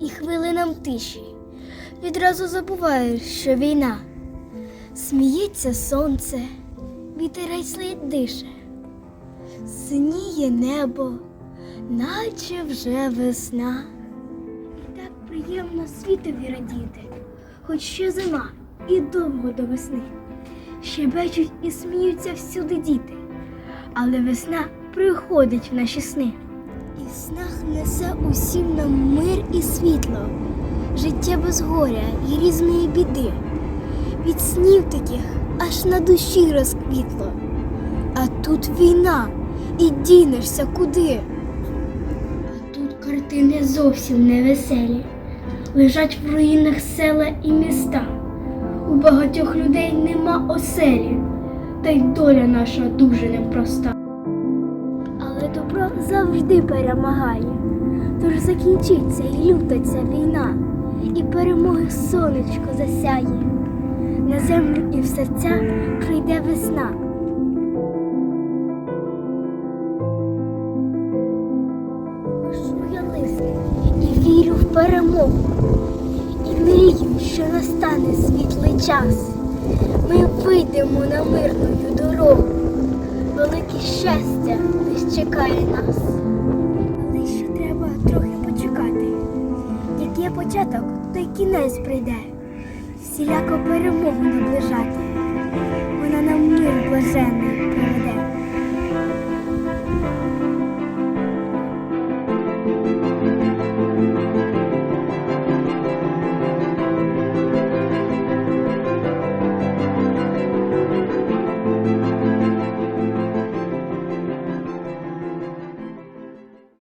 і хвилинам тиші. Відразу забуваєш, що війна. Сміється сонце, вітерець ледь дише, синіє небо, наче вже весна. І так приємно світові радіти, хоч ще зима і довго до весни. Щебечуть і сміються всюди діти, але весна приходить в наші сни. І снах несе усім нам мир і світло, життя без горя і різної біди. Від снів таких аж на душі розквітло. А тут війна, і дінешся куди. А тут картини зовсім невеселі. Лежать в руїнах села і міста. У багатьох людей нема оселі, та й доля наша дуже непроста. Добро завжди перемагає. Тож закінчиться і ця війна, і перемоги сонечко засяє. На землю і в серця прийде весна. І вірю в перемогу. І мрію, що настане світлий час. Ми вийдемо на мирною дорогу. Велике щастя десь чекає нас. Але ще треба трохи почекати. Як є початок, то й кінець прийде. Всіляко перемогу наближати. Вона нам мир блаженний приведе.